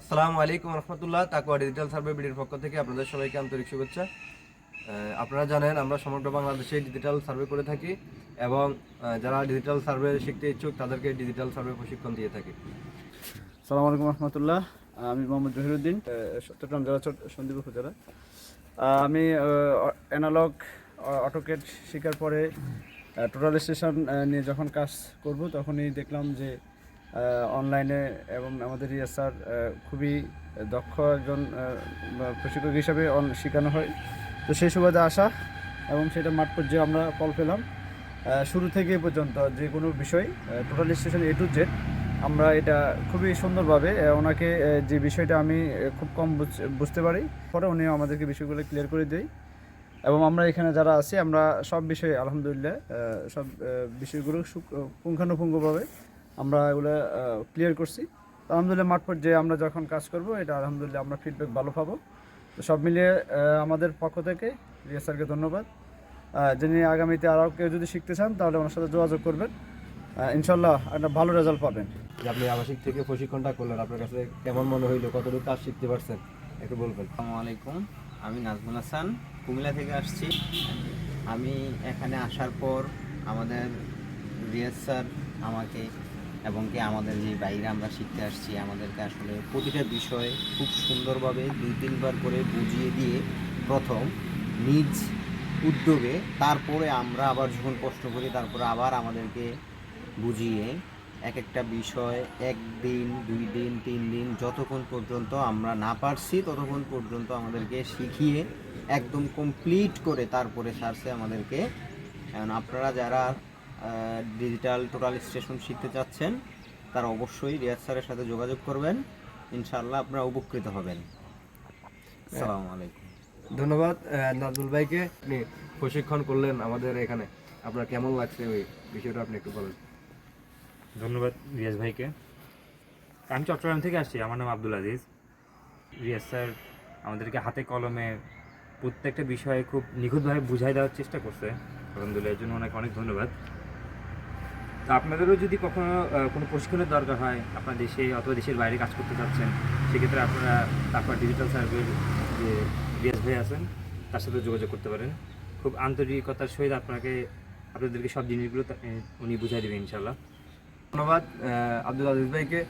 আসসালামু আলাইকুম রহমতুল্লাহ, তাকুয়া ডিজিটাল সার্ভে বিডির পক্ষ থেকে আপনাদের সবাইকে আন্তরিক শুভেচ্ছা। আপনারা জানেন, আমরা সমগ্র বাংলাদেশে ডিজিটাল সার্ভে করে থাকি এবং যারা ডিজিটাল সার্ভে শিখতে ইচ্ছুক, তাদেরকে ডিজিটাল সার্ভে প্রশিক্ষণ দিয়ে থাকি। সালাম আলাইকুম রহমতুল্লাহ, আমি মোহাম্মদ জহিরুদ্দিন চট্টগ্রাম জেলা সন্দ্বীপ উপজেলা। আমি অ্যানালগ অটোকেট শেখার পরে টোটাল স্টেশন নিয়ে যখন কাজ করব, তখনই দেখলাম যে অনলাইনে এবং আমাদের ইয়ে স্যার খুবই দক্ষ একজন প্রশিক্ষক হিসাবে শেখানো হয়। তো সেই সুবাদে আসা এবং সেটা মাঠ পর্যায়ে আমরা ফল পেলাম। শুরু থেকে পর্যন্ত যে কোনো বিষয় total station A to Z আমরা এটা খুবই সুন্দরভাবে ওনাকে যে বিষয়টা আমি খুব কম বুঝ- বুঝতে পারি, পরে উনি আমাদেরকে বিষয়গুলো ক্লিয়ার করে দেয়। এবং আমরা এখানে যারা আছি, আমরা সব বিষয়ে আলহামদুলিল্লাহ সব বিষয়গুলো পুঙ্খানুপুঙ্খভাবে আমরা এগুলো ক্লিয়ার করছি। তো আলহামদুলিল্লাহ মাঠ পর্যায়ে আমরা যখন কাজ করব এটা আলহামদুলিল্লাহ আমরা ফিডব্যাক ভালো পাবো। তো সব মিলিয়ে আমাদের পক্ষ থেকে রিয়া স্যারকে ধন্যবাদ। যিনি আগামীতে আরও কেউ যদি শিখতে চান তাহলে ওনার সাথে যোগাযোগ করবেন। ইনশাল্লাহ একটা ভালো রেজাল্ট পাবেন। যে আপনি আবাসিক থেকে প্রশিক্ষণটা করলেন আপনার কাছে কেমন মনে হইল? কতটুকু কাজ শিখতে পারছেন? একটু বলবেন। আসসালামু আলাইকুম আমি নাজমুল হাসান কুমিল্লা থেকে আসছি। আমি এখানে আসার পর আমাদের রিয়াজ স্যার আমাকে এবং কি আমাদের যে বাইরে আমরা শিখতে আসছি, আমাদেরকে আসলে প্রতিটা বিষয় খুব সুন্দরভাবে দুই তিনবার করে বুঝিয়ে দিয়ে প্রথম নিজ উদ্যোগে তারপরে আমরা আবার যখন প্রশ্ন করি, তারপরে আবার আমাদেরকে বুঝিয়ে এক একটা বিষয় একদিন, দুই দিন, তিন দিন, যতক্ষণ পর্যন্ত আমরা না পারছি, ততক্ষণ পর্যন্ত আমাদেরকে শিখিয়ে একদম কমপ্লিট করে তারপরে সারছে আমাদেরকে। কারণ আপনারা যারা ডিজিটাল টোটাল স্টেশন শিখতে চাচ্ছেন তারা অবশ্যই রিয়াজ স্যারের সাথে যোগাযোগ করবেন। ইনশাআল্লাহ আপনারা উপকৃত হবেন। আসসালামু আলাইকুম। ধন্যবাদ নাজমুল ভাইকে। আপনি প্রশিক্ষণ করলেন আমাদের এখানে। আপনার কেমন লাগছে ওই বিষয়টা আপনি একটু বলেন। ধন্যবাদ রিয়াজ ভাইকে। আমি চট্টগ্রাম থেকে আসছি আমার নাম আব্দুল আজিজ। রিয়াজ স্যার আমাদেরকে হাতে কলমে প্রত্যেকটা বিষয়ে খুব নিখুঁতভাবে বুঝাই দেওয়ার চেষ্টা করছে। আলহামদুলিল্লাহ এর জন্য অনেক অনেক ধন্যবাদ। তো আপনাদেরও যদি কখনো কোনো প্রশিক্ষণের দরকার হয়, আপনার দেশে অথবা দেশের বাইরে কাজ করতে চাচ্ছেন, সেক্ষেত্রে আপনারা তারপর ডিজিটাল সার্ভের যে রিয়াজ ভাই আছেন, তার সাথে যোগাযোগ করতে পারেন। খুব আন্তরিকতার সহিত আপনাকে, আপনাদেরকে সব জিনিসগুলো উনি বুঝাই দেবেন ইনশাল্লাহ ধন্যবাদ আব্দুল আজিজ ভাইকে।